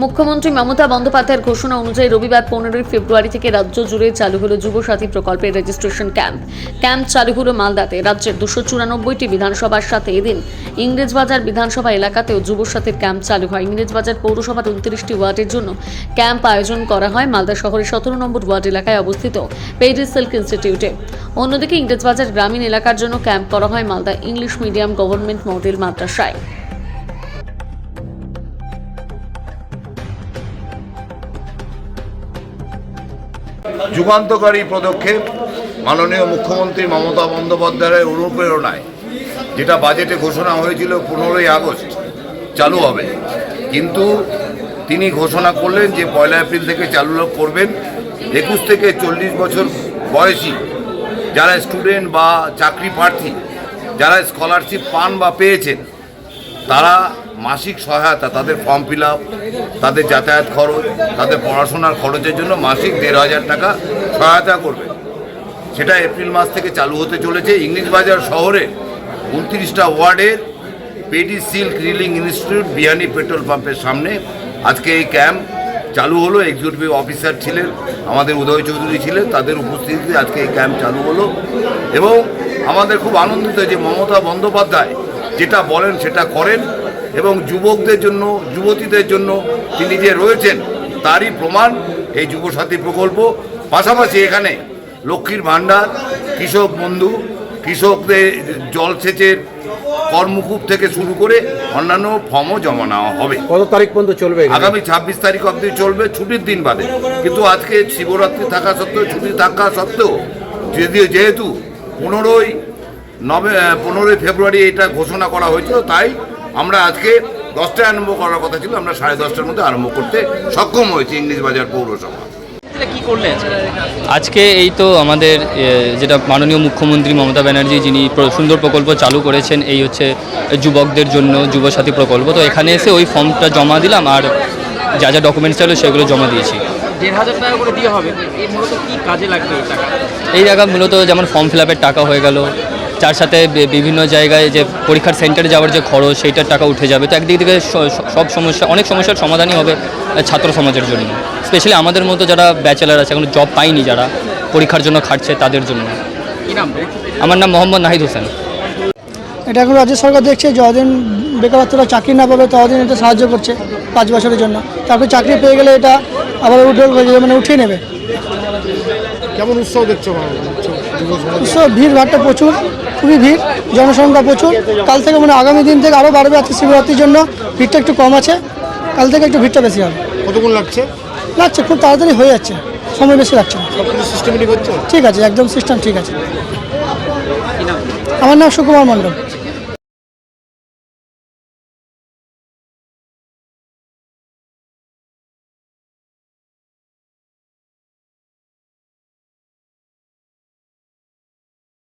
মুখ্যমন্ত্রী মমতা বন্দ্যোপাধ্যায়ের ঘোষণা অনুযায়ী রবিবার পনেরোই ফেব্রুয়ারি থেকে রাজ্য জুড়ে চালু হলো যুবসাথী প্রকল্পের রেজিস্ট্রেশন ক্যাম্প ক্যাম্প চালু হলো মালদাতে। রাজ্যের দুশো চুরানব্বইটি বিধানসভার সাথে এদিন ইংরেজবাজার বিধানসভা এলাকাতেও যুবসাথীর ক্যাম্প চালু হয়। ইংরেজবাজার পৌরসভার উনত্রিশটি ওয়ার্ডের জন্য ক্যাম্প আয়োজন করা হয়। মালদা শহরের সতেরো নম্বর ওয়ার্ড এলাকায় অবস্থিত পেরিস সিল্ক ইনস্টিটিউটে অন্যদিকে ইংরেজবাজার গ্রামীণ এলাকার জন্য ক্যাম্প করা হয় Malda English medium government model মাদ্রাসায়। যুগান্তকারী পদক্ষেপ মাননীয় মুখ্যমন্ত্রী মমতা বন্দ্যোপাধ্যায়ের অনুপ্রেরণায়, যেটা বাজেটে ঘোষণা হয়েছিল পনেরোই আগস্ট, চালু হবে। কিন্তু তিনি ঘোষণা করলেন যে পয়লা এপ্রিল থেকে চালু করবেন। একুশ থেকে চল্লিশ বছর বয়সী যারা স্টুডেন্ট বা চাকরি প্রার্থী, যারা স্কলারশিপ পান বা পেয়েছেন, তারা মাসিক সহায়তা, তাদের ফর্ম ফিল আপ তাদের যাতায়াত খরচ, তাদের পড়াশোনার খরচের জন্য মাসিক দেড় হাজার টাকা সহায়তা করবে। সেটা এপ্রিল মাস থেকে চালু হতে চলেছে। ইংলিশ বাজার শহরে উনত্রিশটা ওয়ার্ডের paddy silk reeling institute, Biyani petrol পাম্পের সামনে আজকে এই ক্যাম্প চালু হলো। এক্সিকিউটিভ অফিসার ছিলেন, আমাদের উদয় চৌধুরী ছিলেন, তাদের উপস্থিতিতে আজকে এই ক্যাম্প চালু হলো। এবং আমাদের খুব আনন্দিত যে মমতা বন্দ্যোপাধ্যায় যেটা বলেন সেটা করেন। এবং যুবকদের জন্য যুবতীদের জন্য তিনি যে রয়েছেন তারই প্রমাণ এই যুবসাথী প্রকল্প। পাশাপাশি এখানে লক্ষ্মীর ভাণ্ডার কৃষক বন্ধু কৃষকদের জলসেচের কর্মকূপ থেকে শুরু করে অন্যান্য ফর্মও জমা নেওয়া হবে। কত তারিখ পর্যন্ত চলবে আগামী ছাব্বিশ তারিখ অবধি চলবে ছুটির দিন বাদে। কিন্তু আজকে শিবরাত্রি থাকা সত্ত্বেও ছুটি থাকা সত্ত্বেও যদিও যেহেতু পনেরোই নভে পনেরোই ফেব্রুয়ারি এটা ঘোষণা করা হয়েছিল তাই আমরা আজকে দশটায় আরম্ভ করার কথা ছিল আমরা সাড়ে দশটার মধ্যে আরম্ভ করতে সক্ষম হয়েছি ইংলিশ বাজার পৌরসভা। কি করলেন আজকে? এই তো আমাদের যেটা মাননীয় মুখ্যমন্ত্রী মমতা ব্যানার্জি যিনি সুন্দর প্রকল্প চালু করেছেন এই হচ্ছে যুবকদের জন্য যুবসাথী প্রকল্প। তো এখানে এসে ওই ফর্মটা জমা দিলাম আর যা যা ডকুমেন্টস ছিল সেগুলো জমা দিয়েছি। দেড় হাজার টাকা করে দিয়ে হবে। এই মূলত কি কাজে লাগবে এই টাকা? এই জায়গা মূলত যেমন ফর্ম ফিল আপের টাকা হয়ে গেল তার সাথে বিভিন্ন জায়গায় যে পরীক্ষার সেন্টারে যাওয়ার যে খরচ সেইটার টাকা উঠে যাবে। তো একদিক থেকে সব সমস্যা অনেক সমস্যার সমাধানই হবে ছাত্র সমাজের জন্য। স্পেশালি আমাদের মতো যারা ব্যাচেলার আছে এখন জব পায়নি যারা পরীক্ষার জন্য খাটছে তাদের জন্য। আমার নাম মোহাম্মদ নাহিদ হোসেন। এটা এখন রাজ্য সরকার দেখছে যতদিন বেকারত্বরা চাকরি না পাবে ততদিন এটা সাহায্য করছে পাঁচ বছরের জন্য। তারপরে চাকরি পেয়ে গেলে এটা আবার উঠে মানে উঠিয়ে নেবে। কেমন উৎসব দেখছ উৎসব ভিড় ভাড়টা প্রচুর খুবই ভিড় জনসংখ্যা প্রচুর। কাল থেকে মানে আগামী দিন থেকে আরও বাড়বে আজকে শিবরাত্রির জন্য ভিড়টা একটু কম আছে। কাল থেকে একটু ভিড়টা বেশি হবে। কতক্ষণ লাগছে? লাগছে খুব তাড়াতাড়ি হয়ে যাচ্ছে সময় বেশি লাগছে না। ঠিক আছে একদম সিস্টেম ঠিক আছে। আমার নাম সুকুমার মণ্ডল।